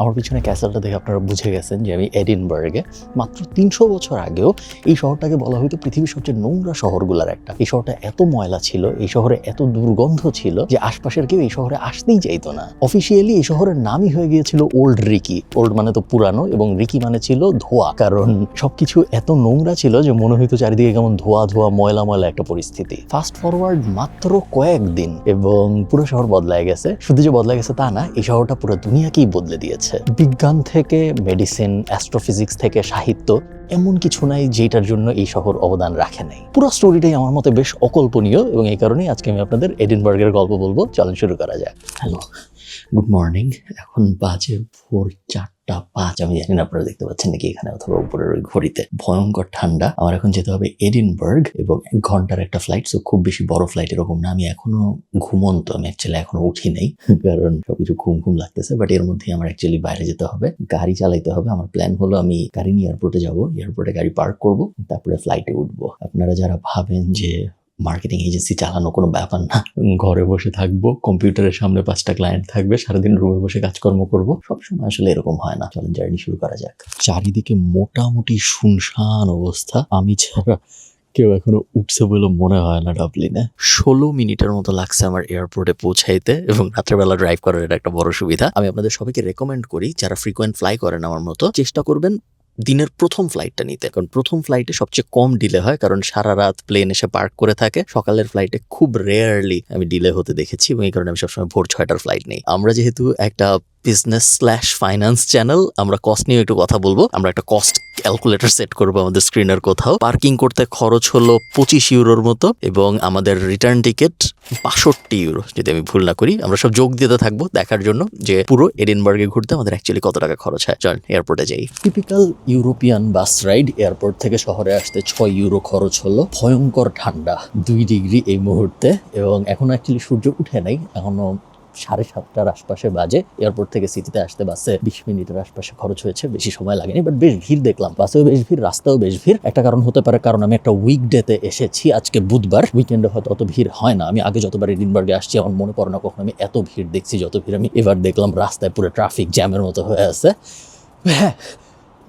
আমার পিছনে ক্যাসেলটা দেখে আপনারা বুঝে গেছেন যে আমি এডিনবার্গে মাত্র তিনশো বছর আগেও এই শহরটাকে বলা হয়তো পৃথিবীর সবচেয়ে নোংরা শহরগুলোর একটা। এই শহরটা এত ময়লা ছিল, এই শহরে এত দুর্গন্ধ ছিল যে আশপাশের কেউ এই শহরে আসতেই চাইতো না। অফিসিয়ালি এই শহরের নামই হয়ে গিয়েছিল ওল্ড রিকি ওল্ড মানে তো পুরানো এবং রিকি মানে ছিল ধোয়া। কারণ সবকিছু এত নোংরা ছিল যে মনে হইতো চারিদিকে কেমন ধোয়া ধোয়া, ময়লা ময়লা একটা পরিস্থিতি। ফাস্ট ফরওয়ার্ড মাত্র কয়েকদিন এবং পুরো শহর বদলায় গেছে। শুধু যে বদলায় গেছে তা না, এই শহরটা পুরো দুনিয়াকেই বদলে দিয়েছে। বিজ্ঞান থেকে মেডিসিন অ্যাস্ট্রোফিজিক্স থেকে সাহিত্য এমন কিছু নাই যেটার জন্য এই শহর অবদান রাখে নাই। পুরো স্টোরিটাই আমার মতে বেশ অকল্পনীয় এবং এই কারণেই আজকে আমি আপনাদের এডিনবার্গের গল্প বলব। চলেন শুরু করা যায় হ্যালো গুড মর্নিং এখন বাজে ভোর চারটা পাঁচ। আমি জানি না আপনারা দেখতে পাচ্ছেন নাকি এখানে অথবা উপরের ওই ঘড়িতে। ভয়ঙ্কর ঠান্ডা। আমার এখন যেতে হবে এডিনবার্গ এবং এক ঘণ্টার একটা ফ্লাইট সো খুব বেশি বড় ফ্লাইট এরকম না। আমি এখনও ঘুমন্ত। আমি অ্যাকচুয়ালি এখনও উঠি নাই, কারণ সবকিছু ঘুম ঘুম লাগতেছে। বাট এর মধ্যেই আমার অ্যাকচুয়ালি বাইরে যেতে হবে, গাড়ি চালাইতে হবে। আমার প্ল্যান হলো আমি গাড়ি নিয়ে এয়ারপোর্টে যাব। এয়ারপোর্টে গাড়ি পার্ক করব, তারপরে ফ্লাইটে উঠবো। আপনারা যারা ভাবেন যে মার্কেটিং এজেন্সি চালানো কোনো ব্যাপার না। ঘরে বসে থাকব কম্পিউটারের সামনে পাঁচটা ক্লায়েন্ট থাকবে সারাদিন রুমে বসে কাজকর্ম করব। সবসময় আসলে এরকম হয় না। চলেন জার্নি শুরু করা যাক। চারিদিকে মোটামুটি শুনশান অবস্থা। আমি ছাড়া কেউ এখনও উঠছে বলে মনে হয় না ডাবলিনে। ষোলো মিনিটের মতো লাগছে আমার এয়ারপোর্টে পৌঁছাইতে এবং রাত্রেবেলা ড্রাইভ করার এটা একটা বড় সুবিধা। আমি আপনাদের সবাইকে রেকমেন্ড করি যারা ফ্রিকোয়েন্ট ফ্লাই করেন আমার মতো চেষ্টা করবেন দিনের প্রথম ফ্লাইটটা নিতে। কারণ প্রথম ফ্লাইটে সবচেয়ে কম ডিলে হয়, কারণ সারা রাত প্লেন এসে পার্ক করে থাকে। সকালের ফ্লাইটে খুব রেয়ারলি আমি ডিলে হতে দেখেছি এবং এই কারণে আমি সবসময় ভোর ছয়টার ফ্লাইট নেই। আমরা যেহেতু একটা বিজনেস স্ল্যাশ ফাইন্যান্স চ্যানেল আমরা কস্ট নিয়ে একটু কথা বলব। আমরা একটা কস্ট ক্যালকুলেটর সেট করব আমাদের স্ক্রিনের কোথাও। পার্কিং করতে খরচ হলো পঁচিশ ইউরোর মতো এবং আমাদের রিটার্ন টিকিট বাষট্টি ইউরো, যদি আমি ভুল না করি। আমরা সব যোগ দিতে থাকব দেখার জন্য যে পুরো এডিনবার্গে ঘুরতে আমাদের অ্যাকচুয়ালি কত টাকা খরচ হয়। চল এয়ারপোর্টে যাই। Typical European bus ride airport থেকে শহরে আসতে ছয় ইউরো খরচ হলো। ভয়ঙ্কর ঠান্ডা, দুই ডিগ্রি এই মুহূর্তে এবং এখন অ্যাকচুয়ালি সূর্য উঠে নাই, এখনও সাড়ে সাতটার আশপাশে বাজে। এয়ারপোর্ট থেকে সিটিতে আসতে বাসে বিশ মিনিটের আশপাশে খরচ হয়েছে, বেশি সময় লাগেনি বাট বেশ ভিড় দেখলাম। বাসেও বেশ ভিড়, রাস্তাও বেশ ভিড়। একটা কারণ হতে পারে, কারণ আমি একটা উইকডেতে এসেছি আজকে বুধবার। উইকেন্ডে হয়তো অত ভিড় হয় না। আমি আগে যতবার এডিনবার্গে আসছি, আমার মনে পড়ে না কখন আমি এত ভিড় দেখছি, যত ভিড় আমি এবার দেখলাম রাস্তায় পুরো ট্রাফিক জ্যামের মতো হয়ে আছে। হ্যাঁ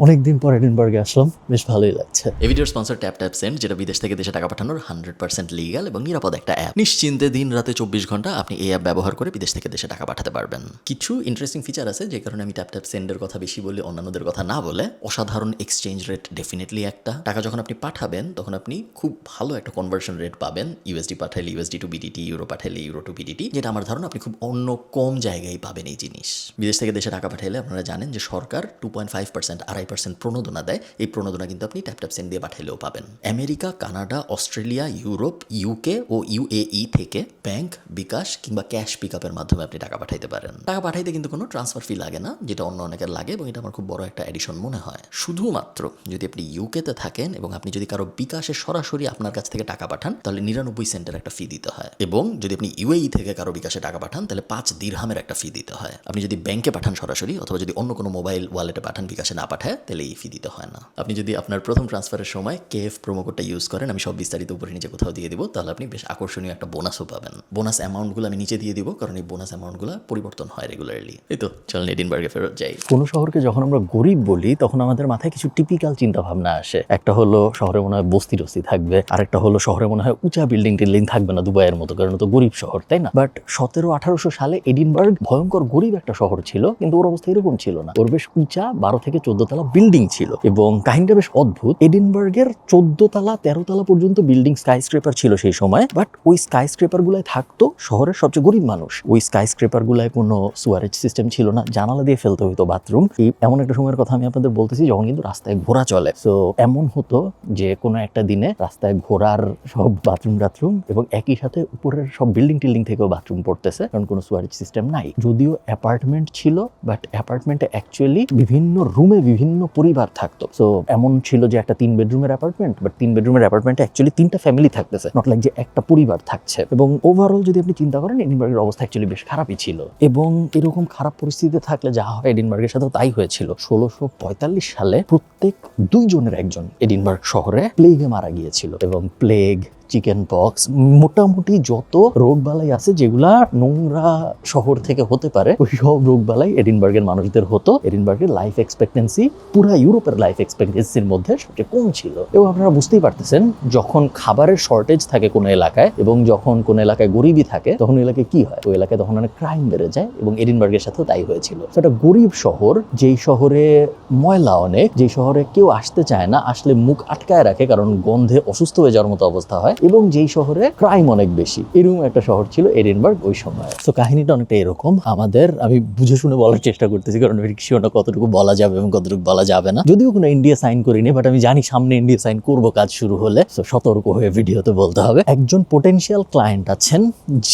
অনেকদিন পর এডিনবার্গে আসলাম, বেশ ভালোই লাগছে। এই ভিডিওর স্পন্সর ট্যাপ ট্যাপ সেন্ড যেটা বিদেশ থেকে দেশে টাকা পাঠানোর হান্ড্রেড পার্সেন্ট লিগাল এবং নিরাপদ একটা অ্যাপ নিশ্চিন্তে দিন রাতে চব্বিশ ঘণ্টা আপনি এই অ্যাপ ব্যবহার করে বিদেশ থেকে দেশে টাকা পাঠাতে পারবেন। কিছু ইন্টারেস্টিং ফিচার আছে, যে কারণে আমি ট্যাপ ট্যাপ সেন্ডের কথা বেশি বলি, অন্যান্যদের কথা না বলে। অসাধারণ এক্সচেঞ্জ রেট ডেফিনেটলি একটা। টাকা যখন আপনি পাঠাবেন, তখন আপনি খুব ভালো একটা কনভার্সন রেট পাবেন। ইউএসডি পাঠাইলে ইউএসডি টু বিডিটি ইউরো পাঠাইলে ইউরো টু বিডিটি যেটা আমার ধারণা আপনি খুব অন্য কম জায়গায় পাবেন এই জিনিস। বিদেশ থেকে দেশে টাকা পাঠাইলে আপনারা জানেন যে সরকার টু পয়েন্ট ফাইভ পার্সেন্ট আড়াই পার্সেন্ট প্রণোদনা দেয়, এই প্রণোদনা কিন্তু আপনি ট্যাপ ট্যাপ সেন্ড দিয়ে পাঠাইলেও পাবেন। America, Canada, Australia, Europe UK ও ইউএই থেকে ব্যাংক বিকাশ কিংবা ক্যাশ পিক আপের মাধ্যমে আপনি টাকা পাঠাইতে পারেন। টাকা পাঠাইতে কিন্তু কোনো ট্রান্সফার ফি লাগে না, যেটা অন্য অনেকের লাগে এবং এটা আমার খুব বড় একটা এডিশন মনে হয়। শুধুমাত্র যদি আপনি ইউকেতে থাকেন এবং আপনি যদি কারও বিকাশে সরাসরি আপনার কাছ থেকে টাকা পাঠান, তাহলে নিরানব্বই সেন্টের একটা ফি দিতে হয়। এবং যদি আপনি ইউএই থেকে কারও বিকাশে টাকা পাঠান, তাহলে পাঁচ দিরহামের একটা ফি দিতে হয়। আপনি যদি ব্যাংকে পাঠান সরাসরি, অথবা যদি অন্য কোনো মোবাইল ওয়ালেটে পাঠান বিকাশে না পাঠায় তাহলে এই ফি দিতে হয় না। আপনি যদি আপনার প্রথম ট্রান্সফারের সময় কেএফ প্রোমো কোডটা ইউজ করেন, আমি সব বিস্তারিত উপরে নিচে কোথাও দিয়ে দিব, তাহলে আপনি বেশ আকর্ষণীয় একটা বোনাসও পাবেন। বোনাস অ্যামাউন্টগুলো আমি নিচে দিয়ে দিব, কারণ এই বোনাস অ্যামাউন্টগুলো পরিবর্তন হয় রেগুলারলি এই তো চলেন এডিনবার্গে ফেরত যাই। কোনো শহরকে যখন আমরা গরিব বলি, তখন আমাদের মাথায় কিছু টিপিক্যাল চিন্তা ভাবনা আসে। একটা হলো শহরে মনে হয় বস্তি টস্তি থাকবে, আরেকটা হলো শহরে মনে হয় উঁচা বিল্ডিং টিল্ডিং থাকবে না দুবাইয়ের মতো, কারণ তো গরিব শহর, তাই না? বাট সতেরো আঠারোশো সালে এডিনবার্গ ভয়ঙ্কর গরিব একটা শহর ছিল, কিন্তু ওর অবস্থা এরকম ছিল না। ওর বেশ উঁচা বারো থেকে চোদ্দ তলা বিল্ডিং ছিল এবং কাহিনীটা বেশ অদ্ভুত। এডিনবার্গের চোদ্দ তলা, তেরো তলা পর্যন্ত বিল্ডিং স্কাই স্ক্রেপার ছিল সেই সময় বাট ওই স্কাই স্ক্রেপার গুলায় থাকতো শহরের সবচেয়ে গরিব মানুষ। ওই স্কাই স্ক্রেপার গুলায় কোনো সুয়ারেজ সিস্টেম ছিল না, জানালা দিয়ে ফেলতে হতো বাথরুম এই এমন একটা সময়ের কথা আমি আপনাদের বলতেছি যখন কিন্তু রাস্তায় ঘোড়া চলে। তো এমন হতো যে কোনো একটা দিনে রাস্তায় ঘোড়ার সব বাথরুম টাথরুম এবং একই সাথে উপরের সব বিল্ডিং টিল্ডিং থেকেও বাথরুম পড়তেছে, কারণ কোনো সুয়ারেজ সিস্টেম নাই। যদিও অ্যাপার্টমেন্ট ছিল বাট অ্যাপার্টমেন্টে অ্যাকচুয়ালি বিভিন্ন রুমে বিভিন্ন পরিবার থাকতো। তো এমন ছিল যে একটা তিন বেডরুমের অ্যাপার্টমেন্ট বাট তিন বেডরুমের অ্যাপার্টমেন্টে অ্যাকচুয়ালি তিনটা ফ্যামিলি থাকতেছে। নট লাইক যে একটা পরিবার থাকছে। এবং ওভারঅল যদি আপনি চিন্তা করেন এডিনবার্গের অবস্থা অ্যাকচুয়ালি বেশ খারাপই ছিল। এবং এরকম খারাপ পরিস্থিতিতে থাকলে যা হয় এডিনবার্গের সাথেও তাই হয়েছিল। ষোলোশো সালে প্রত্যেক দুইজনের একজন এডিনবার্গ শহরে প্লেগে মারা গিয়েছিল। এবং প্লেগ চিকেন পক্স মোটামুটি যত রোগবালাই আছে যেগুলা নোংরা শহর থেকে হতে পারে, ওই সব রোগবালাই এডিনবার্গের মানুষদের হতো। এডিনবার্গের লাইফ এক্সপেক্টেন্সি পুরা ইউরোপের লাইফ এক্সপেক্টেন্সির মধ্যে সবচেয়ে কম ছিল। এবং আপনারা বুঝতেই পারতেছেন, যখন খাবারের শর্টেজ থাকে কোনো এলাকায় এবং যখন কোনো এলাকায় গরিবই থাকে, তখন এলাকায় কি হয়? ওই এলাকায় তখন অনেক ক্রাইম বেড়ে যায় এবং এডিনবার্গের সাথেও তাই হয়েছিল। একটা গরিব শহর, যেই শহরে ময়লা অনেক, যেই শহরে কেউ আসতে চায় না, আসলে মুখ আটকায় রাখে কারণ গন্ধে অসুস্থ হয়ে যাওয়ার মতো অবস্থা হয় এবং যেই শহরে ক্রাইম অনেক বেশি। এরকম একটা শহর ছিল এডিনবার্গ ওই সময়। তো কাহিনীটা অনেকটা এরকম। আমাদের, আমি বুঝে শুনে বলার চেষ্টা করতেছি, কারণ শিওরটা কতটুকু বলা যাবে এবং কতটুকু বলা যাবে না। যদিও কোনো ইন্ডিয়া সাইন করিনি বাট আমি জানি সামনে ইন্ডিয়া সাইন করব কাজ শুরু হলে। তো সতর্ক হয়ে ভিডিওতে বলতে হবে। একজন পোটেনশিয়াল ক্লায়েন্ট আছেন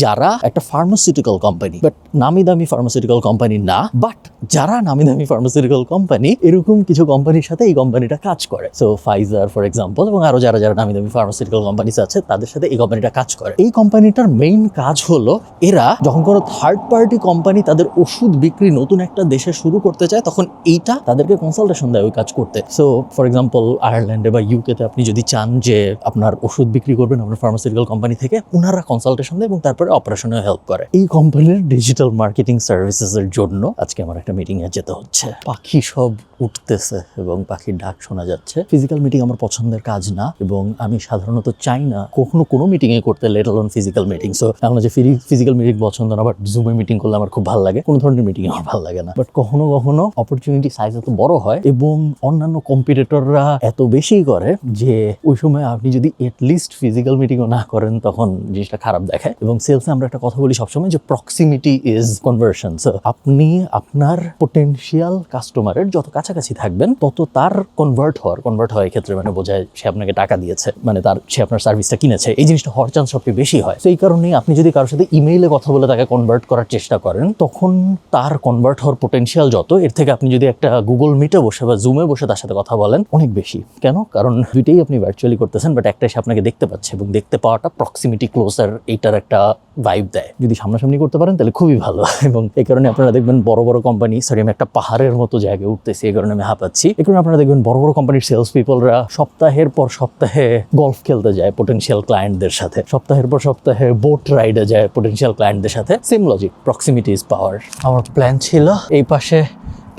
যারা একটা ফার্মাসিউটিক্যাল কোম্পানি বাট নামি দামি ফার্মাসিউটিক্যাল কোম্পানি না বাট যারা নামি দামি ফার্মাসিউটিক্যাল কোম্পানি এরকম কিছু কোম্পানির সাথে এই কোম্পানিটা কাজ করে। সো ফাইজার ফর এক্সাম্পল এবং আরও যারা যারা নামি দামি ফার্মাসিউটিক্যাল কোম্পানিস আছে তাদের সাথে এই কোম্পানিটা কাজ করে। এই কোম্পানিটার মেইন কাজ হলো, এরা যখন কোনো থার্ড পার্টি কোম্পানি তাদের ওষুধ বিক্রি নতুন একটা দেশে শুরু করতে চায়, তখন এইটা তাদেরকে কনসালটেশন দেয় ওই কাজ করতে। সো ফর এক্সাম্পল আয়ারল্যান্ডে বা ইউকেতে আপনি যদি চান যে আপনার ওষুধ বিক্রি করবেন আপনার ফার্মাসিউটিক্যাল কোম্পানি থেকে ওনারা কনসালটেশন দেয় এবং তারপরে অপারেশনে হেল্প করে। এই কোম্পানির ডিজিটাল মার্কেটিং সার্ভিসেসের জন্য আজকে আমার একটা মিটিং এ যেতে হচ্ছে। পাখি সব উঠতেছে এবং পাখির ডাক শোনা যাচ্ছে। ফিজিক্যাল মিটিং আমার পছন্দের কাজ না এবং আমি সাধারণত চাই না কখনো কোনো মিটিং এ করতে let on physical meeting so এমন যে ফিজিক্যাল মিটিং পছন্দ না বাট জুমে মিটিং করলে আমার খুব ভালো লাগে। কোনো ধরনের মিটিং আমার ভালো লাগে না। বাট কখনো কখনো অপরচুনিটি সাইজ এত বড় হয় এবং অন্যান্য কম্পিটিটররা এত বেশি করে যে ওই সময় আপনি যদি এটলিস্ট ফিজিক্যাল মিটিংও না করেন, তখন জিনিসটা খারাপ দেখায়। এবং সেলসে আমরা একটা কথা বলি সবসময় যে প্রক্সিমিটি ইজ কনভার্সন আপনি আপনার পোটেনশিয়াল কাস্টমারের যত কাছাকাছি থাকবেন, তত তার কনভার্ট হওয়ার কনভার্ট হওয়ার ক্ষেত্রে মানে বোঝায় সে আপনাকে টাকা দিয়েছে। মানে তার, সে আপনার সার্ভিসটা কিনেছে, এই জিনিসটা হওয়ার চান্স সবচেয়ে বেশি হয়। সেই কারণে আপনি যদি কারোর সাথে ইমেইলে কথা বলে তাকে কনভার্ট করার চেষ্টা করেন, তখন তার কনভার্ট হওয়ার পোটেনশিয়াল যত, এর থেকে আপনি যদি একটা গুগল মিটে বসে বা জুমে বসে তার সাথে কথা বলেন, অনেক বেশি। কেন? কারণ দুইটাই আপনি ভার্চুয়ালি করতেছেন বাট একটা সে আপনাকে দেখতে পাচ্ছে এবং দেখতে পাওয়াটা প্রক্সিমিটি ক্লোজার এইটার একটা ভাইব দেয়। যদি সামনাসামনি করতে পারেন, তাহলে খুবই ভালো। এবং এই কারণে আপনারা দেখবেন বড় বড় কোম্পানি সরি আমি একটা পাহাড়ের মতো জায়গায় উঠতেছি, এই কারণে আমি হাঁপাচ্ছি। এই কারণে আপনারা দেখবেন বড় বড় কোম্পানির সেলস পিপলরা সপ্তাহের পর সপ্তাহে গলফ খেলতে যায় পোটেনশিয়াল ক্লায়েন্টদের সাথে। সপ্তাহের পর সপ্তাহে বোট রাইডে যায় পোটেনশিয়াল ক্লায়েন্টদের সাথে। Same logic proximity is power আমার প্ল্যান ছিল, এই পাশে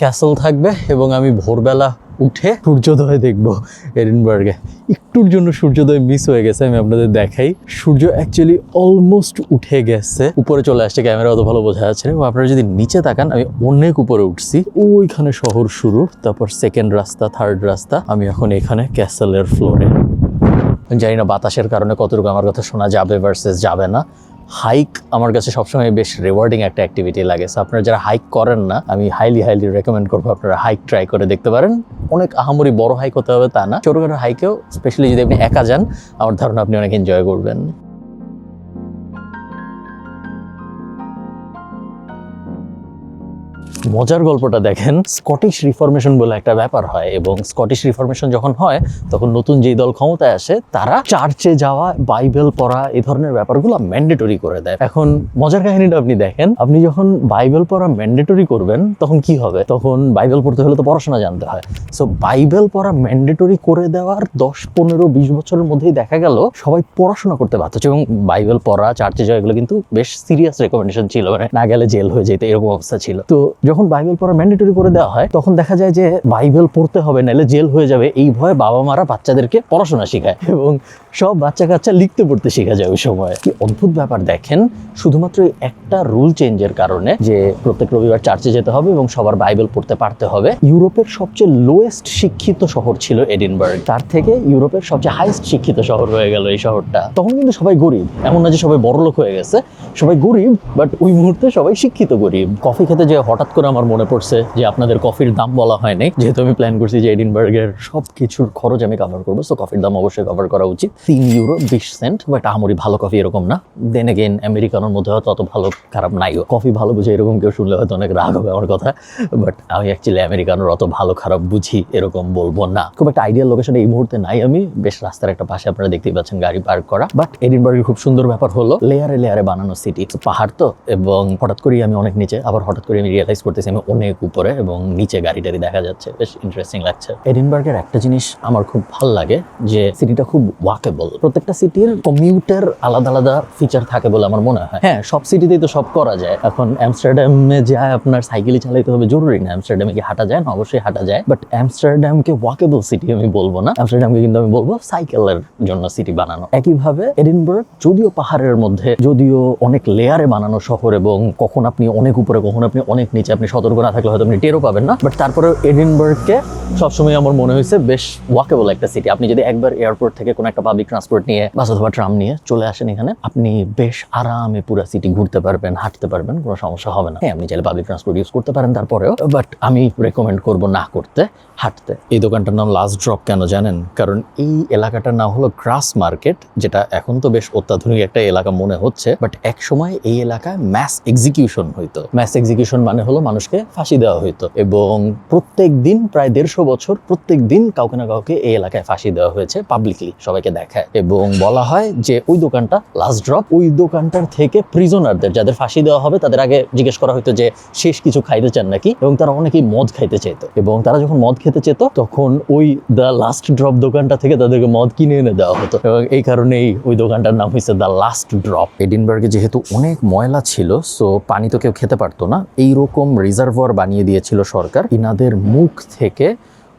ক্যাসেল থাকবে এবং আমি ভোরবেলা উঠে সূর্যোদয় দেখব এডিনবার্গে। একটুর জন্য সূর্যোদয় মিস হয়ে গেছে, আমি আপনাদের দেখাই। সূর্য অ্যাকচুয়ালি অলমোস্ট উঠে গেছে। উপরে চলে আসছে ক্যামেরা অত ভালো বোঝা যাচ্ছে না। আপনারা যদি নিচে তাকান, আমি অনেক উপরে উঠছি। ওইখানে শহর শুরু, তারপর সেকেন্ড রাস্তা থার্ড রাস্তা। আমি এখন এখানে ক্যাসেলের ফ্লোরে জানি না বাতাসের কারণে কতটুকু আমার কথা শোনা যাবে ভার্সেস যাবে না। হাইক আমার কাছে সবসময় বেশ রিওয়ার্ডিং একটা অ্যাক্টিভিটি লাগে। সো আপনারা যারা হাইক করেন না, আমি হাইলি হাইলি রেকমেন্ড করব আপনারা হাইক ট্রাই করে দেখতে পারেন। অনেক আহামরি বড় হাইক হতে হবে তা না। ছোটোখাটো হাইকেও স্পেশালি যদি আপনি একা যান, আমার ধারণা আপনি অনেক এনজয় করবেন। মজার গল্পটা দেখেন স্কটিশ রিফরমেশন বলে একটা ব্যাপার হয় এবং স্কটিশ রিফরমেশন যখন হয়, তখন নতুন যেই দল ক্ষমতায় আসে, তারা চার্চে যাওয়া বাইবেল পড়া এই ধরনের ব্যাপারগুলো ম্যান্ডেটরি করে দেয়। এখন মজার কাহিনীটা আপনি দেখেন, আপনি যখন বাইবেল পড়া ম্যান্ডেটরি করবেন, তখন কি হবে? তখন বাইবেল পড়তে হলে তো পড়াশোনা জানতে হয়। সো বাইবেল পড়া ম্যান্ডেটরি করে দেওয়ার দশ, পনেরো, বিশ বছরের মধ্যেই দেখা গেল, সবাই পড়াশোনা করতে বাধ্য এবং বাইবেল পড়া চার্চে যাওয়া এগুলো কিন্তু বেশ সিরিয়াস রেকমেন্ডেশন ছিল। মানে না গেলে জেল হয়ে যেতে, এরকম অবস্থা ছিল। তো যখন বাইবেল পড়া ম্যান্ডেটরি করে দেওয়া হয়, তখন দেখা যায় যে বাইবেল পড়তে হবে, নাহলে জেল হয়ে যাবে। এই ভয়ে বাবা মারা বাচ্চাদেরকে পড়াশোনা শেখায়। এবং সব বাচ্চা কাচ্চা লিখতে পড়তে শেখা যায় ওই সময়। কি অদ্ভুত ব্যাপার দেখেন, শুধুমাত্র একটা রুল চেঞ্জের কারণে যে প্রত্যেক রবিবার চার্চে যেতে হবে এবং সবার বাইবেল পড়তে পারতে হবে। ইউরোপের সবচেয়ে লোয়েস্ট শিক্ষিত শহর ছিল এডিনবার্গ তার থেকে ইউরোপের সবচেয়ে হাইস্ট শিক্ষিত শহর হয়ে গেল এই শহরটা। তখন কিন্তু সবাই গরিব, এমন না যে সবাই বড়লোক হয়ে গেছে, সবাই গরিব বাট ওই মুহূর্তে সবাই শিক্ষিত গরিব। কফি খেতে যে হঠাৎ করে আমার মনে পড়ছে যে আপনাদের কফির দাম বলা হয়নি, যেহেতু আমি প্ল্যান করছি যে এডিনবার্গের সব কিছুর খরচ আমি কভার করব সো কফির দাম অবশ্যই কভার করা উচিত। তিন ইউরো বিশ সেন্ট বাট আহামরি ভালো কফি এরকম না। দেন এগেন আমেরিকানোর মধ্যে হয়তো অত ভালো খারাপ নাইও কফি ভালো বুঝে এরকম কেউ শুনলে হয়তো অনেক রাগ হবে আমার কথা। বাট আমি অ্যাকচুয়ালি আমেরিকানোর অত ভালো খারাপ বুঝি এরকম বলব না। খুব একটা আইডিয়াল লোকেশন এই মুহূর্তে নাই আমি। বেশ রাস্তার একটা পাশে আপনারা দেখতেই পাচ্ছেন গাড়ি পার্ক করা। বাট এডিনবার্গের খুব সুন্দর ব্যাপার হলো, লেয়ারে লেয়ারে বানানো সিটি পাহাড় তো। এবং হঠাৎ করেই আমি অনেক নিচে, আবার হঠাৎ করে আমি রিয়েলাইজ করতেছি আমি অনেক উপরে এবং নিচে গাড়ি টাড়ি দেখা যাচ্ছে। বেশ ইন্টারেস্টিং লাগছে। এডিনবার্গের একটা জিনিস আমার খুব ভালো লাগে যে সিটিটা খুব ওয়াকেবল ওয়াকেবল প্রত্যেকটা সিটির কমিউটের আলাদা আলাদা ফিচার থাকে বলে আমার মনে হয়। হ্যাঁ সব সিটিতেই তো সব করা যায়। এখন অ্যামস্টারডামে যায়, আপনার সাইকেলই চালাইতে হবে, জরুরি না। অ্যামস্টারডামে কি হাঁটা যায়? না, অবশ্যই হাঁটা যায়। বাট অ্যামস্টারডামকে ওয়াকেবল সিটি আমি বলব না। অ্যামস্টারডামকে কিন্তু আমি বলব সাইকেলের জন্য সিটি বানানো। একইভাবে এডিনবার্গ যদিও পাহাড়ের মধ্যে, যদিও অনেক লেয়ারে বানানো শহর এবং কখন আপনি অনেক উপরে, কখন আপনি অনেক নিচে, আপনি সতর্ক না থাকলে হয়তো আপনি টেরও পাবেন না। বাট তারপরে এডিনবার্গকে সবসময় আমার মনে হয়েছে বেশ ওয়াকেবল একটা সিটি আপনি যদি একবার এয়ারপোর্ট থেকে কোনো একটা পাবলিক ট্রান্সপোর্ট নিয়ে বাস অথবা ট্রাম নিয়ে চলে আসেন এখানে, আপনি বেশ আরামে পুরো সিটি ঘুরতে পারবেন, হাঁটতে পারবেন, কোনো সমস্যা হবে না। হ্যাঁ আপনি চাইলে পাবলিক ট্রান্সপোর্ট ইউজ করতে পারেন তারপরেও বাট আমি রেকমেন্ড করব না করতে, হাঁটতে। এই দোকানটার নাম লাস্ট ড্রপ কেন জানেন? কারণ এই এলাকাটার নাম হলো গ্রাস মার্কেট যেটা এখন তো বেশ অত্যাধুনিক একটা এলাকা মনে হচ্ছে বাট এক সময় এই এলাকায় ম্যাস এক্সিকিউশন হইতো। ম্যাস এক্সিকিউশন মানে হলো মানুষকে ফাঁসি দেওয়া হইতো। এবং প্রত্যেক দিন প্রায় দেড়শো বছর প্রত্যেক দিন কাউকে না কাউকে এই এলাকায় ফাঁসি দেওয়া হয়েছে পাবলিকলি সবাইকে দেখায় এবং বলা হয় যে ওই দোকানটা লাস্ট ড্রপ ওই দোকানটার থেকে প্রিজনারদের যাদের ফাঁসি দেওয়া হবে, তাদের আগে জিজ্ঞেস করা হতো যে শেষ কিছু খাইতে চান নাকি? এবং তারা অনেকেই মদ খাইতে চেত এবং তারা যখন মদ খেতে চেত, তখন ওই দ্য লাস্ট ড্রপ দোকানটা থেকে তাদেরকে মদ কিনে এনে দেওয়া হতো। এবং এই কারণেই ওই দোকানটার নাম হয়েছে দ্য লাস্ট ড্রপ এডিনবার্গে যেহেতু অনেক ময়লা ছিল সো পানি তো কেউ খেতে পারতো না, এইরকম রিজার্ভার বানিয়ে দিয়েছিল সরকার। ইনাদের মুখ থেকে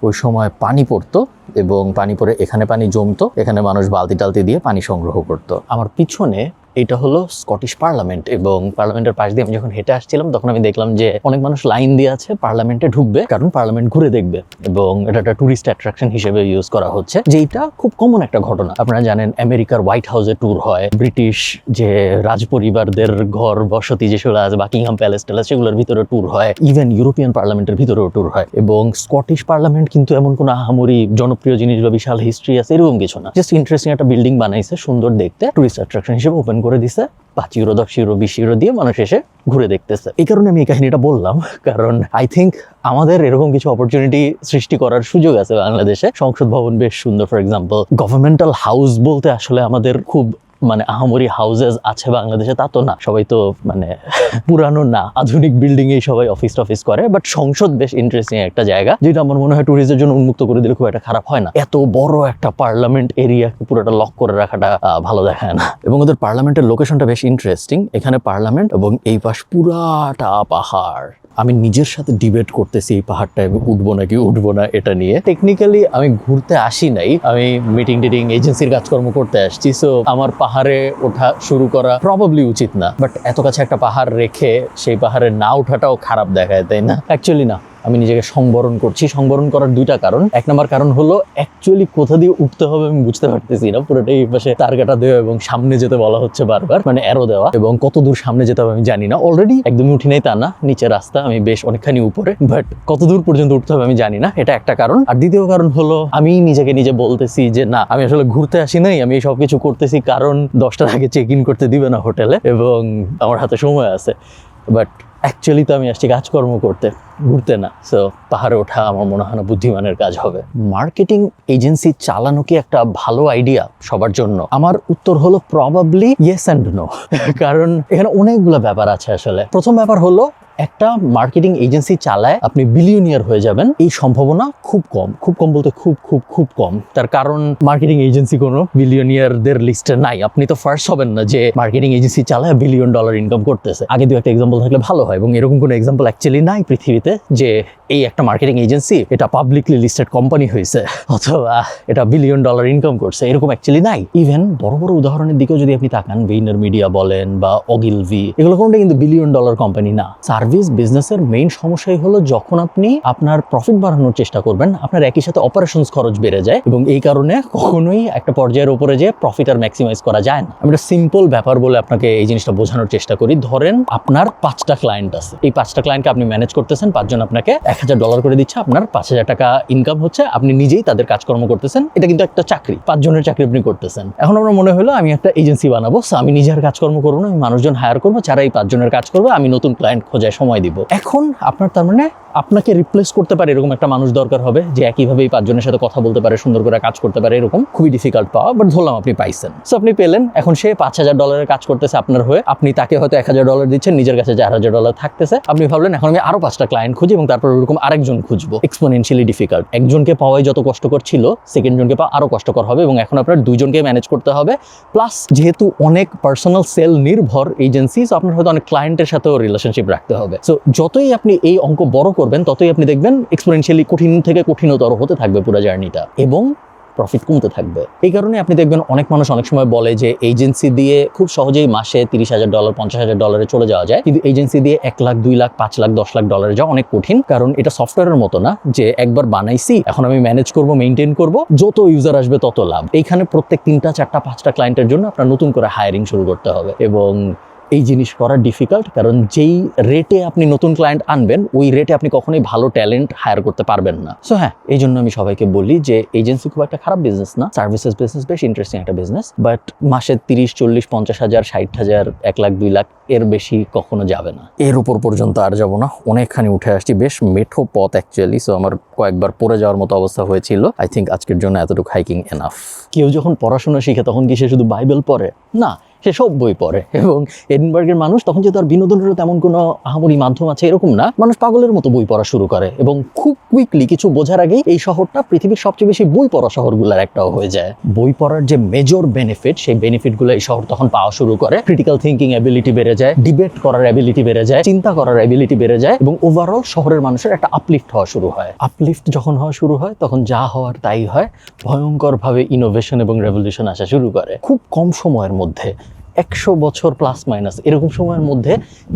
ওই সময় পানি পড়তো এবং পানি পরে এখানে পানি জমতো, এখানে মানুষ বালতি টালতি দিয়ে পানি সংগ্রহ করত। আমার পিছনে এটা হলো স্কটিশ পার্লামেন্ট এবং পার্লামেন্টের পাশ দিয়ে আমি যখন হেঁটে আসছিলাম, তখন আমি দেখলাম যে অনেক মানুষ লাইন দিয়ে আছে পার্লামেন্টে ঢুকবে, কারণ পার্লামেন্ট ঘুরে দেখবে এবং এটা একটা টুরিস্ট অ্যাট্রাকশন হিসেবে ইউজ করা হচ্ছে যেটা খুব কমন একটা ঘটনা। আপনারা জানেন আমেরিকার হোয়াইট হাউসে ট্যুর হয় ব্রিটিশ যে রাজপরিবারদের ঘর, বসতি যেগুলো আছে বাকিংহাম প্যালেস ট্যালেস সেগুলোর ভিতরে ট্যুর হয় ইভেন ইউরোপিয়ান পার্লামেন্টের ভিতরেও ট্যুর হয় এবং স্কটিশ পার্লামেন্ট কিন্তু এমন কোনো আহামরি জনপ্রিয় জিনিস বা বিশাল হিস্ট্রি আছে, এরকম কিছু না। জাস্ট ইন্টারেস্টিং একটা বিল্ডিং বানাইছে, সুন্দর দেখতে টুরিস্ট অ্যাট্রাকশন হিসেবে ওপেন করে দিছে, পাঁচ ইউরো দশ ইউরো বিশ ইউরো দিয়ে মানুষ এসে ঘুরে দেখতেছে। এই কারণে আমি এই কাহিনীটা বললাম, কারণ আই থিঙ্ক আমাদের এরকম কিছু অপরচুনিটি সৃষ্টি করার সুযোগ আছে বাংলাদেশে। সংসদ ভবন বেশ সুন্দর ফর এক্সাম্পল গভর্নমেন্টাল হাউস বলতে আসলে আমাদের খুব মানে আহামরি হাউজেস আছে বাংলাদেশে, তা তো না। সবাই তো মানে পুরানো না। আধুনিক বিল্ডিং এই সবাই অফিস টফিস করে বাট সংসদ বেশ ইন্টারেস্টিং একটা জায়গা, যেটা আমার মনে হয় ট্যুরিস্টদের জন্য উন্মুক্ত করে দিলে খুব একটা খারাপ হয় না। এত বড় একটা পার্লামেন্ট এরিয়াকে পুরোটা লক করে রাখাটা ভালো দেখায় না। এবং ওদের পার্লামেন্টের লোকেশনটা বেশ ইন্টারেস্টিং এখানে পার্লামেন্ট এবং এই পাশ পুরাটা পাহাড়। আমি নিজের সাথে ডিবেট করতেছি এই পাহাড়টা আমি উঠবো নাকি উঠবো না এটা নিয়ে। টেকনিক্যালি আমি ঘুরতে আসি নাই, আমি মিটিং টিটিং এজেন্সির কাজকর্ম করতে আসছি সো আমার পাহাড়ে ওঠা শুরু করা প্রবাবলি উচিত না। বাট এত কাছে একটা পাহাড় রেখে সেই পাহাড়ে না ওঠাটাও খারাপ দেখায়, তাই না? অ্যাকচুয়ালি না। আমি নিজেকে সংবরণ করছি। সংবরণ করার দুইটা কারণ। এক নম্বর কারণ হলো অ্যাকচুয়ালি কোথা দিয়ে উঠতে হবে আমি বুঝতে পারতেছি না। পুরোটাই এই পাশে তারকাটা দেওয়া এবং সামনে যেতে বলা হচ্ছে বারবার মানে অ্যারো দেওয়া। এবং কত দূর সামনে যেতে হবে আমি জানি না। অলরেডি একদমই উঠি নাই তা না। নিচে রাস্তা, আমি বেশ অনেকখানি উপরে। বাট কত দূর পর্যন্ত উঠতে হবে আমি জানি না। এটা একটা কারণ। আর দ্বিতীয় কারণ হলো, আমি নিজেকে নিজে বলতেছি যে, না, আমি আসলে ঘুরতে আসি নাই। আমি সব কিছু করতেছি কারণ দশটার আগে চেক ইন করতে দিবে না হোটেলে এবং আমার হাতে সময় আছে। বাট অ্যাকচুয়ালি তো আমি আসছি কাজকর্ম করতে। ঘুরতে না। সো পাহাড়ে ওঠা আমার মনে হয় না বুদ্ধিমানের কাজ হবে। মার্কেটিং এজেন্সি চালানো কি একটা ভালো আইডিয়া সবার জন্য? আমার উত্তর হলো প্রবাবলি ইয়েস অ্যান্ড নো কারণ এখানে অনেকগুলো ব্যাপার আছে আসলে। প্রথম ব্যাপার হলো, একটা মার্কেটিং এজেন্সি চালায় আপনি বিলিয়নিয়ার হয়ে যাবেন। এই সম্ভাবনা খুব কম। খুব কম বলতে খুব খুব খুব কম। তার কারণ মার্কেটিং এজেন্সি কোনো বিলিয়নিয়ারদের লিস্টে নাই। আপনি তো ফার্স্ট হবেন না যে মার্কেটিং এজেন্সি চালায় বিলিয়ন ডলার ইনকাম করতেছে। আগে দু একটা এক্সাম্পল থাকলে ভালো হয় এবং এরকম কোনো এক্সাম্পল অ্যাকচুয়ালি নাই পৃথিবীতে। যে এই একটা মার্কেটিং এজেন্সি এটা পাবলিকলি লিস্টেড কোম্পানি হয়েছে, অথবা এটা বিলিয়ন ডলার ইনকাম করছে, এরকম অ্যাকচুয়ালি নাই। ইভেন বড় বড় উদাহরণের দিকেও যদি আপনি তাকান ভেইনার মিডিয়া বলেন বা অগিলভি এগুলো কোনটা কিন্তু বিলিয়ন ডলার কোম্পানি না। সার্ভিস বিজনেসের মেইন সমস্যাই হলো যখন আপনি আপনার প্রফিট বাড়ানোর চেষ্টা করবেন, আপনার একই সাথে অপারেশনস খরচ বেড়ে যায়, এবং এই কারণে কখনোই একটা পর্যায়ের উপরে যে প্রফিট আর ম্যাক্সিমাইজ করা যায় না। আমি একটা সিম্পল ব্যাপার বলে আপনাকে এই জিনিসটা বোঝানোর চেষ্টা করি। ধরেন আপনার পাঁচটা ক্লায়েন্ট আছে। এই পাঁচটা ক্লায়েন্টকে আপনি ম্যানেজ করতেছেন, পাঁচজন আপনাকে এক হাজার ডলার করে দিচ্ছে, আপনার পাঁচ হাজার টাকা ইনকাম হচ্ছে, আপনি নিজেই তাদের কাজকর্ম করতেছেন। এটা কিন্তু একটা চাকরি, পাঁচজনের চাকরি আপনি করতেছেন। এখন আমার মনে হলো, আমি একটা এজেন্সি বানাবো আমি নিজের কাজকর্ম করব না, আমি মানুষজন হায়ার করব যারা এই পাঁচজনের কাজ করবে, আমি নতুন ক্লায়েন্ট খোঁজায় সময় দিব। এখন আপনার তার মানে আপনাকে রিপ্লেস করতে পারে এরকম একটা মানুষ দরকার হবে, যে একইভাবে এই পাঁচজনের সাথে কথা বলতে পারে, সুন্দর করে কাজ করতে পারে, এরকম খুবই ডিফিকাল্ট পাওয়া বাট ধরলাম আপনি পাইছেন। সো আপনি পেলেন, এখন সে পাঁচ হাজার ডলারের কাজ করতেছে আপনার হয়ে, আপনি তাকে হয়তো এক হাজার ডলার দিচ্ছেন, নিজের কাছে চার হাজার ডলার থাকতেছে, আপনি ভাবলেন, এখন আমি আরও পাঁচটা ক্লায়েন্ট খুঁজি এবং তারপর ওরকম আরেকজন খুঁজবো। এক্সপোনেনশিয়ালি ডিফিকাল্ট একজনকে পাওয়াই যত কষ্টকর ছিল সেকেন্ড জনকে পাওয়া আরও কষ্টকর হবে এবং এখন আপনার দুজনকে ম্যানেজ করতে হবে। প্লাস যেহেতু অনেক পার্সোনাল সেল নির্ভর এজেন্সি আপনার হয়তো অনেক ক্লায়েন্টের সাথেও রিলেশনশিপ রাখতে হবে। সো যতই আপনি এই অঙ্ক বড় করবেন, ততই আপনি দেখবেন এক্সপোনেনশিয়ালি কঠিন থেকে কঠিনতর হতে থাকবে পুরো জার্নিটা এবং প্রফিট কমতে থাকবে। এই কারণে আপনি দেখবেন অনেক মানুষ অনেক সময় বলে যে এজেন্সি দিয়ে খুব সহজেই মাসে তিরিশ হাজার ডলার পঞ্চাশ হাজার ডলারে চলে যাওয়া যায়। কিন্তু এজেন্সি দিয়ে এক লাখ, দুই লাখ, পাঁচ লাখ, দশ লাখ ডলারে যাওয়া অনেক কঠিন। কারণ এটা সফটওয়্যারের মতো না যে একবার বানাইছি, এখন আমি ম্যানেজ করব মেনটেন করব, যত ইউজার আসবে তত লাভ। এইখানে প্রত্যেক তিনটা, চারটা, পাঁচটা ক্লায়েন্টের জন্য আপনার নতুন করে হায়ারিং শুরু করতে হবে। এবং এই জিনিস করা ডিফিকাল্ট কারণ যেই রেটে আপনি নতুন ক্লায়েন্ট আনবেন, ওই রেটে আপনি কখনোই ভালো ট্যালেন্ট হায়ার করতে পারবেন না। সো হ্যাঁ এই জন্য আমি সবাইকে বলি যে এজেন্সি খুব একটা খারাপ বিজনেস না। সার্ভিসেস বিজনেস বেশ ইন্টারেস্টিং একটা বিজনেস বাট মাসে তিরিশ, চল্লিশ, পঞ্চাশ হাজার, ষাট হাজার, এক লাখ, দুই লাখ এর বেশি কখনো যাবে না। এর উপর পর্যন্ত আর যাব না। অনেকখানি উঠে আসছি, বেশ মেঠো পথ অ্যাকচুয়ালি সো আমার কয়েকবার পড়ে যাওয়ার মতো অবস্থা হয়েছিল। আই থিঙ্ক আজকের জন্য এতটুকু হাইকিং এনাফ কেউ যখন পড়াশোনা শিখে, তখন কি সে শুধু বাইবেল পড়ে? না সে সব বই পড়ে। এবং এডিনবার্গের মানুষ তখন যেহেতু আর বিনোদনেরও তেমন কোনো আহামরি মাধ্যম আছে এরকম না, মানুষ পাগলের মতো বই পড়া শুরু করে এবং খুব কুইকলি কিছু বোঝার আগেই এই শহরটা পৃথিবীর সবচেয়ে বেশি বই পড়া শহরগুলোর একটাও হয়ে যায়। বই পড়ার যে মেজর বেনিফিট সেই বেনিফিটগুলো এই শহর তখন পাওয়া শুরু করে। ক্রিটিক্যাল থিঙ্কিং অ্যাবিলিটি বেড়ে যায় ডিবেট করার অ্যাবিলিটি বেড়ে যায়, চিন্তা করার অ্যাবিলিটি বেড়ে যায় এবং ওভারঅল শহরের মানুষের একটা আপলিফট হওয়া শুরু হয়। আপলিফট যখন হওয়া শুরু হয়, তখন যা হওয়ার তাই হয়। ভয়ঙ্করভাবে ইনোভেশন এবং রেভলিউশন আসা শুরু করে। খুব কম সময়ের মধ্যে একশো বছর প্লাস মাইনাস এরকম সময়ের মধ্যে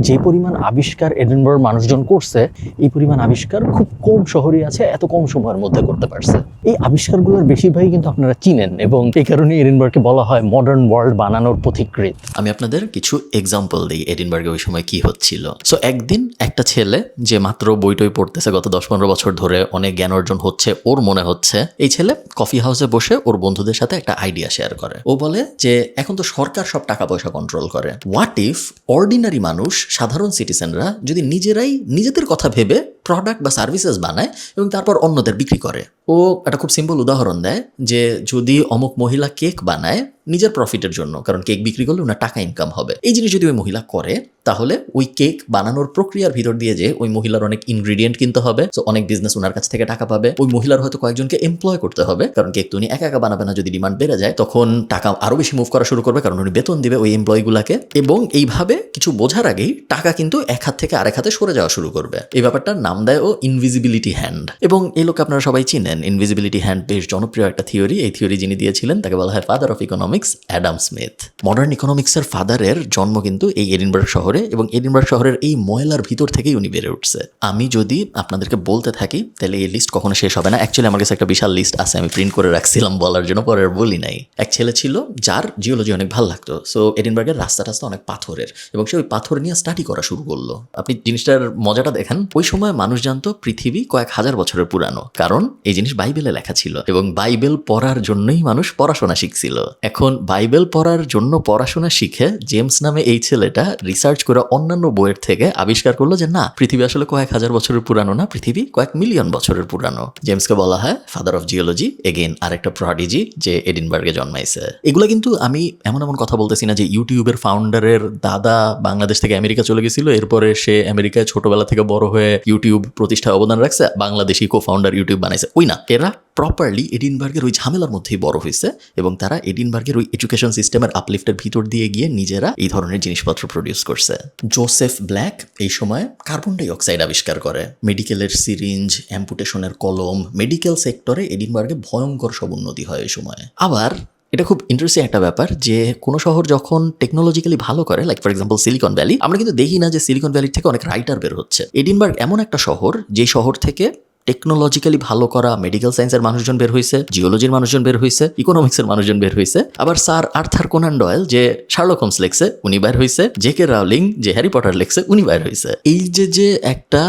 যে পরিমাণ আবিষ্কার এডিনবর্গ মানুষজন করছে, এই পরিমাণ আবিষ্কার খুব কম শহরে আছে, এত কম সময়ের মধ্যে করতে পারছে। এই আবিষ্কারগুলোর বেশিরভাগই কিন্তু আপনারা চিনেন এবং এই কারণে এডিনবর্গকে বলা হয় মডার্ন ওয়ার্ল্ড বানানোর পথিকৃত আমি আপনাদের কিছু এক্সাম্পল দিই এডিনবার্গে ওই সময় কি হচ্ছিল। সো একদিন একটা ছেলে যে মাত্র বই টই পড়তেছে গত দশ পনেরো বছর ধরে, অনেক জ্ঞান অর্জন হচ্ছে, ওর মনে হচ্ছে, এই ছেলে কফি হাউসে বসে ওর বন্ধুদের সাথে একটা আইডিয়া শেয়ার করে। ও বলে যে, এখন তো সরকার সব টাকা পয়সা কন্ট্রোল করে। হোয়াট ইফ অর্ডিনারি মানুষ, সাধারণ সিটিজেনরা যদি নিজেরাই নিজেদের কথা ভেবে প্রোডাক্ট বা সার্ভিসেস বানায় এবং তারপর অন্যদের বিক্রি করে? ও একটা খুব সিম্পল উদাহরণ দেয় যে যদি অমুক মহিলা কেক বানায় নিজের প্রফিটের জন্য, কারণ কেক বিক্রি করলে ওনার টাকা ইনকাম হবে। এই জিনিস যদি ওই মহিলা করে, তাহলে ওই কেক বানানোর প্রক্রিয়ার ভিতর দিয়ে যে ওই মহিলার অনেক ইনগ্রিডিয়েন্ট কিনতে হবে তো অনেক বিজনেস ওনার কাছ থেকে টাকা পাবে। ওই মহিলার হয়তো কয়েকজনকে এমপ্লয় করতে হবে, কারণ কেক তো উনি একা একা বানাবে না, যদি ডিমান্ড বেড়ে যায়, তখন টাকা আরও বেশি মুভ করা শুরু করবে, কারণ উনি বেতন দিবে ওই এমপ্লয়গুলোকে এবং এইভাবে কিছু বোঝার আগেই টাকা কিন্তু এক হাত থেকে আরেক হাতে সরে যাওয়া শুরু করবে। এই ব্যাপারটার নাম দেয় ও ইনভিজিবিলিটি হ্যান্ড এবং এই লোক আপনারা সবাই চিনেন ইনভিজিবিলিটি হ্যান্ড বেশ জনপ্রিয় একটা থিওরি এই থিওরি যিনি দিয়েছিলেন, তাকে বলা হয় father of economics Adam Smith modern ইকোনমিক্সের ফাদারের জন্ম কিন্তু এই এডিনবার্গ শহরে এবং এডিনবার্গ শহরের এই ময়লার ভিতর থেকেই উনি বেড়ে উঠছে। আমি যদি আপনাদেরকে বলতে থাকি, তাহলে এই লিস্ট কখনো শেষ হবে না। অ্যাকচুয়ালি আমার কাছে একটা বিশাল লিস্ট আছে, আমি প্রিন্ট করে রাখছিলাম বলার জন্য, পরে বলি নাই। এক ছেলে ছিল যার জিওলজি অনেক ভালো লাগতো। সো এডিনবার্গের রাস্তা টাস্তা অনেক পাথরের এবং সে ওই পাথর নিয়ে স্টাডি করা শুরু করল। আপনি জিনিসটার মজাটা দেখেন, ওই সময় মানুষ জানতো পৃথিবী কয়েক হাজার বছরের পুরানো। কারণ এই জিনিস বাইবেলে লেখা ছিল এবং বাইবেল পড়ার জন্যই মানুষ পড়াশোনা শিখছিল। এখন বাইবেল পড়ার জন্য পড়াশোনা শিখে জেমস নামে এই ছেলেটা রিসার্চ করে অন্যান্য বইয়ের থেকে আবিষ্কার করল যে না, পৃথিবী আসলে কয়েক হাজার বছরের পুরানো না, পৃথিবী কয়েক মিলিয়ন বছরের পুরানো। জেমসকে বলা হয় ফাদার অফ জিওলজি এগেন আরেকটা প্রডিজি যে এডিনবার্গে জন্মাইছে। এগুলো কিন্তু আমি এমন এমন কথা বলতেছি না যে ইউটিউবের ফাউন্ডারের দাদা বাংলাদেশ থেকে আমেরিকা চলে গেছিল, এরপরে সে আমেরিকায় ছোটবেলা থেকে বড় হয়ে ইউটিউব প্রতিষ্ঠায় অবদান রাখছে, বাংলাদেশি কো ফাউন্ডার ইউটিউব বানাইছে। ওই না এরা প্রপারলি এডিনবার্গের ওই ঝামেলার মধ্যেই বড় হয়েছে এবং তারা এডিনবার্গের ওই এডুকেশন সিস্টেমের আপলিফটের ভিতর দিয়ে গিয়ে নিজেরা এই ধরনের জিনিসপত্র প্রডিউস করছে। জোসেফ ব্ল্যাক এই সময় কার্বন ডাই অক্সাইড আবিষ্কার করে। মেডিকেলের সিরিঞ্জ অ্যাম্পুটেশনের কলম মেডিকেল সেক্টরে এডিনবার্গে ভয়ঙ্কর সব উন্নতি হয় এই সময়। আবার এটা খুব ইন্টারেস্টিং একটা ব্যাপার যে কোনো শহর যখন টেকনোলজিক্যালি ভালো করে like for example Silicon Valley আমরা কিন্তু দেখি না যে সিলিকন ভ্যালি থেকে অনেক রাইটার বের হচ্ছে। এডিনবার্গ এমন একটা শহর যে শহর থেকে টেকনোলজিক্যালি ভালো করা মেডিকেল সায়েন্সের মানুষজন বের হয়েছে জিওলজির মানুষজন বের হয়েছে ইকোনমিক্সের মানুষজন বের হয়েছে আবার স্যার আর্থার কোনান ডয়েল যে শার্লক হোমস লেখছে, উনি বের হয়েছে জে কে রাউলিং যে হ্যারি পটার লেখছে, উনি বের হয়েছে এই যে যে একটা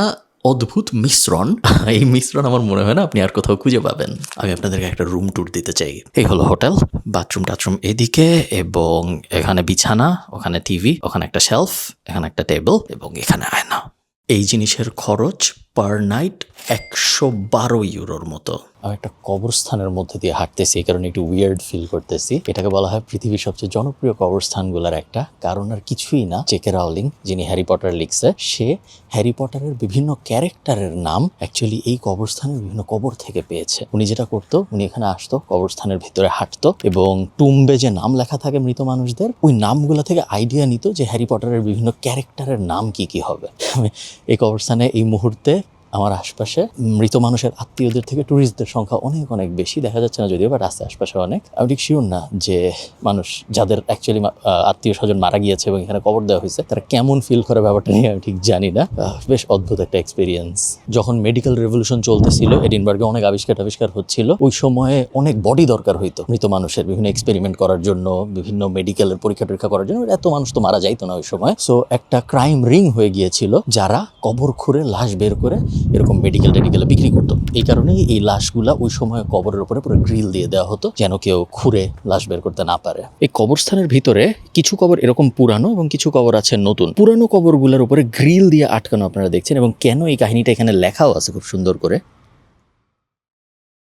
অদ্ভুত মিশ্রণ, এই মিশ্রণ আমার মনে হয় না আপনি আর কোথাও খুঁজে পাবেন। আমি আপনাদেরকে একটা রুম ট্যুর দিতে চাই। এই হলো হোটেল বাথরুম টাথরুম এদিকে এবং এখানে বিছানা, ওখানে টিভি ওখানে একটা শেলফ এখানে একটা টেবিল এবং এখানে আয়না। এই জিনিসের খরচ পার নাইট একশো বারো ইউরোর মতো। আমি একটা কবরস্থানের মধ্যে দিয়ে হাঁটতেছি, এই কারণে একটু উইয়ার্ড ফিল করতেছি। এটাকে বলা হয় পৃথিবীর সবচেয়ে জনপ্রিয় কবরস্থানগুলোর একটা, কারণ আর কিছুই না। জেকে রাউলিং যিনি হ্যারি পটার লিখছে, সে হ্যারি পটারের বিভিন্ন ক্যারেক্টারের নাম অ্যাকচুয়ালি এই কবরস্থানের বিভিন্ন কবর থেকে পেয়েছে। উনি যেটা করতো, উনি এখানে আসতো, কবরস্থানের ভিতরে হাঁটতো এবং টুম্বে যে নাম লেখা থাকে মৃত মানুষদের, ওই নামগুলো থেকে আইডিয়া নিত যে হ্যারি পটারের বিভিন্ন ক্যারেক্টারের নাম কি কি হবে। এই কবরস্থানে এই মুহূর্তে আমার আশপাশে মৃত মানুষের আত্মীয়দের থেকে ট্যুরিস্টদের সংখ্যা অনেক অনেক বেশি। দেখা যাচ্ছে না যদিও বাট আছে আশপাশে অনেক। আমি ঠিক শিওর না যে মানুষ যাদের অ্যাকচুয়ালি আত্মীয় স্বজন মারা গিয়েছে এবং এখানে কবর দেওয়া হয়েছে, তারা কেমন ফিল করে ব্যাপারটা নিয়ে আমি ঠিক জানি না। বেশ অদ্ভুত একটা এক্সপিরিয়েন্স যখন মেডিকেল রেভলিউশন চলতেছিল, এডিনবার্গে অনেক আবিষ্কার আবিষ্কার হচ্ছিল। ওই সময়ে অনেক বডি দরকার হইতো মৃত মানুষের বিভিন্ন এক্সপেরিমেন্ট করার জন্য, বিভিন্ন মেডিকেলের পরীক্ষা টরীক্ষা করার জন্য। এত মানুষ তো মারা যাইতো না ওই সময়। সো একটা ক্রাইম রিং হয়ে গিয়েছিল, যারা কবর খুঁড়ে লাশ বের করে এরকম মেডিকেল টেডিকেলে বিক্রি করতো। এই কারণেই এই লাশগুলা ওই সময় কবরের উপরে পুরো গ্রিল দিয়ে দেওয়া হতো, যেন কেউ খুঁড়ে লাশ বের করতে না পারে। এই কবরস্থানের ভিতরে কিছু কবর এরকম পুরানো এবং কিছু কবর আছে নতুন। পুরানো কবরগুলোর উপরে গ্রিল দিয়ে আটকানো আপনারা দেখছেন এবং কেন এই কাহিনীটা এখানে লেখাও আছে খুব সুন্দর করে।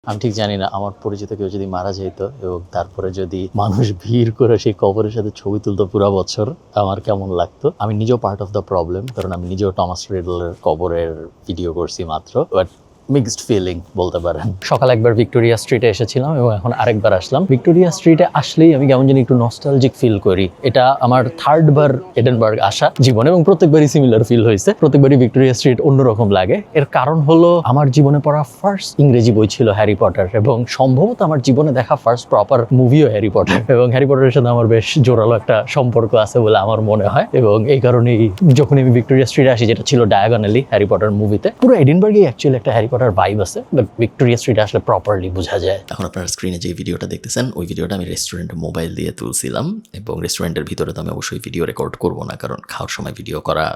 আমি ঠিক জানি না, আমার পরিচিত কেউ যদি মারা যেত এবং তারপরে যদি মানুষ ভিড় করে সেই কবরের সাথে ছবি তুলতো পুরা বছর, আমার কেমন লাগতো? আমি নিজেও পার্ট অফ দ্য প্রবলেম কারণ আমি নিজেও টমাস রেডলের কবরের ভিডিও করছি মাত্র বাট মিক্সড ফিলিং বলতে পারেন। সকালে একবার ভিক্টোরিয়া স্ট্রিটে এসেছিলাম এবং এখন আরেকবার আসলাম। ভিক্টোরিয়া স্ট্রিটে আসলেই আমি কেমন জানি একটু নস্টালজিক ফিল করি। এটা আমার থার্ড বার এডেনবার্গ আসা জীবনে এবং প্রত্যেকবারই সিমিলার ফিল হয়েছে। প্রত্যেকবারই ভিক্টোরিয়া স্ট্রিট অন্যরকম লাগে। এর কারণ হলো আমার জীবনে পড়া ফার্স্ট ইংরেজি বই ছিল হ্যারি পটার এবং সম্ভবত আমার জীবনে দেখা ফার্স্ট প্রপার মুভিও হ্যারি পটার এবং হ্যারি পটারের সাথে আমার বেশ জোরালো একটা সম্পর্ক আছে বলে আমার মনে হয়। এবং এই কারণেই যখন আমি ভিক্টোরিয়া স্ট্রিটে আসি, যেটা ছিল ডায়াগনালি হ্যারি পটার মুভিতে পুরো এডিনবার্গে অ্যাকচুয়ালি একটা হ্যারি পটার ভাইব আছে বাট ভিক্টোরিয়া স্ট্রিট আসলে প্রপারলি বোঝা যায়। এখন আপনারা স্ক্রিনে যে ভিডিওটা দেখতেছেন, ওই ভিডিওটা আমি রেস্টুরেন্টে মোবাইল দিয়ে তুলছিলাম, এবং রেস্টুরেন্টের ভিতরে তো আমি অবশ্যই ভিডিও রেকর্ড করব না, কারণ খাওয়ার সময় ভিডিও করা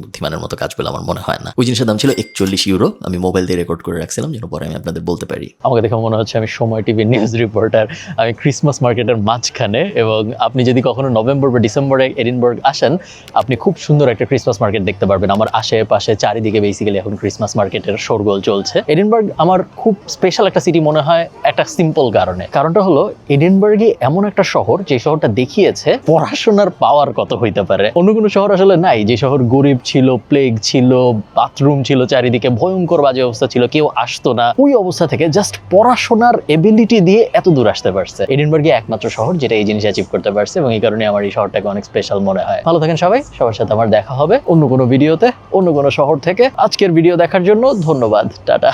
বুদ্ধিমানের মতো কাজ বলে আমার মনে হয় না। ওই জিনিসের দাম ছিল একচল্লিশ ইউরো। আমি মোবাইল দিয়ে রেকর্ড করে রাখছিলাম, যেন পরে আমি আপনাদের বলতে পারি। আমাকে দেখে মনে হচ্ছে আমি সময় টিভি নিউজ রিপোর্টার আমি ক্রিসমাস মার্কেটের মাঝখানে এবং আপনি যদি কখনো নভেম্বর বা ডিসেম্বরে এডিনবার্গ আসেন, আপনি খুব সুন্দর একটা ক্রিসমাস মার্কেট দেখতে পারবেন। আমার আশেপাশে চারিদিকে বেসিক্যালি এখন ক্রিসমাস মার্কেটের শোরগোল চলছে। এডিনবার্গ আমার খুব স্পেশাল একটা সিটি মনে হয় একটা সিম্পল কারণে। কারণটা হলো এডিনবার্গই এমন একটা শহর, যে শহরটা দেখিয়েছে পড়াশোনার পাওয়ার কত হইতে পারে। অন্য কোনো শহর আসলে নাই, যে শহর গরিব ছিল প্লেগ ছিল বাথরুম ছিল চারিদিকে, ভয়ঙ্কর বাজে অবস্থা ছিল, কেউ আসতো না। ওই অবস্থা থেকে জাস্ট পড়াশোনার এবিলিটি দিয়ে এত দূর আসতে পারছে। এডিনবার্গে একমাত্র শহর যেটা এই জিনিস অ্যাচিভ করতে পারছে এবং এই কারণে আমার এই শহরটাকে অনেক স্পেশাল মনে হয়। ভালো থাকেন সবাই, সবার সাথে আমার দেখা হবে অন্য কোনো ভিডিওতে অন্য কোনো শহর থেকে। আজকের ভিডিও দেখার জন্য ধন্যবাদ, টাটা।